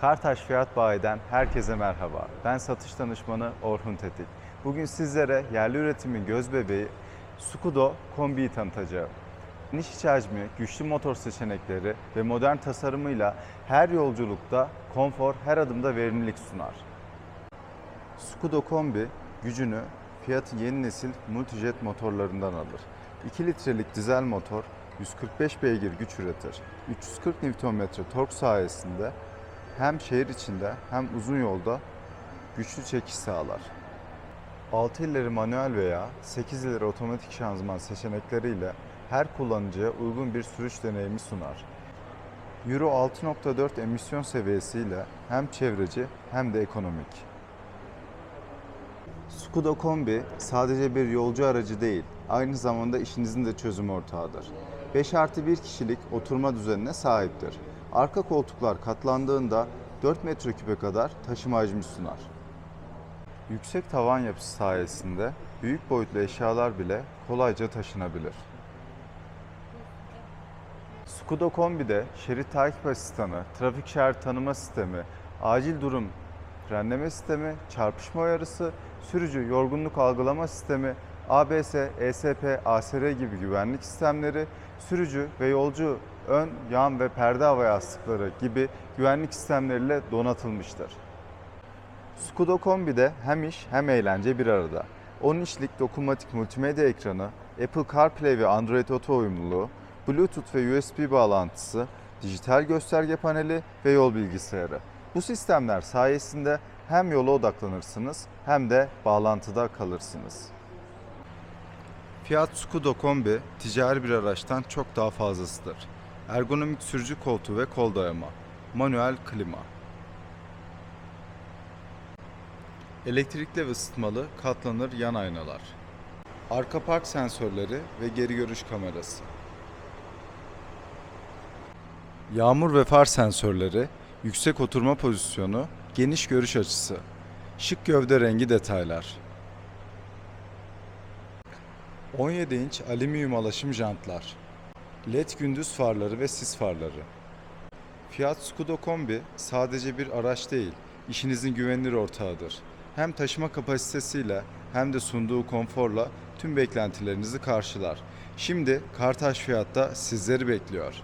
Kartaş Fiyat Bayi'den herkese merhaba. Ben satış danışmanı Orhun Tetik. Bugün sizlere yerli üretimin göz bebeği Skudo Kombi'yi tanıtacağım. Geniş iç hacmi, güçlü motor seçenekleri ve modern tasarımıyla her yolculukta konfor, her adımda verimlilik sunar. Skudo Kombi gücünü Fiat'ın yeni nesil multijet motorlarından alır. 2 litrelik dizel motor 145 beygir güç üretir. 340 Nm tork sayesinde hem şehir içinde hem uzun yolda güçlü çekiş sağlar. 6 ileri manuel veya 8 ileri otomatik şanzıman seçenekleriyle her kullanıcıya uygun bir sürüş deneyimi sunar. Euro 6.4 emisyon seviyesiyle hem çevreci hem de ekonomik. Skoda Kombi sadece bir yolcu aracı değil, aynı zamanda işinizin de çözüm ortağıdır. 5 artı 1 kişilik oturma düzenine sahiptir. Arka koltuklar katlandığında 4 metreküpe kadar taşıma hacmi sunar. Yüksek tavan yapısı sayesinde büyük boyutlu eşyalar bile kolayca taşınabilir. Skoda Kombi'de şerit takip asistanı, trafik şerit tanıma sistemi, acil durum frenleme sistemi, çarpışma uyarısı, sürücü yorgunluk algılama sistemi, ABS, ESP, ASR gibi güvenlik sistemleri, sürücü ve yolcu ön, yan ve perde hava yastıkları gibi güvenlik sistemleriyle donatılmıştır. Skoda Kombi'de hem iş hem eğlence bir arada. 10 inçlik dokunmatik multimedya ekranı, Apple CarPlay ve Android Auto uyumluluğu, Bluetooth ve USB bağlantısı, dijital gösterge paneli ve yol bilgisayarı. Bu sistemler sayesinde hem yola odaklanırsınız hem de bağlantıda kalırsınız. Fiat Scudo Kombi ticari bir araçtan çok daha fazlasıdır. Ergonomik sürücü koltuğu ve kol dayama, manuel klima. Elektrikli ve ısıtmalı katlanır yan aynalar. Arka park sensörleri ve geri görüş kamerası. Yağmur ve far sensörleri, yüksek oturma pozisyonu, geniş görüş açısı, şık gövde rengi detaylar. 17 inç alüminyum alaşım jantlar. LED gündüz farları ve sis farları. Fiat Scudo Kombi sadece bir araç değil, işinizin güvenilir ortağıdır. Hem taşıma kapasitesiyle hem de sunduğu konforla tüm beklentilerinizi karşılar. Şimdi Kartaş Fiyat'ta sizleri bekliyor.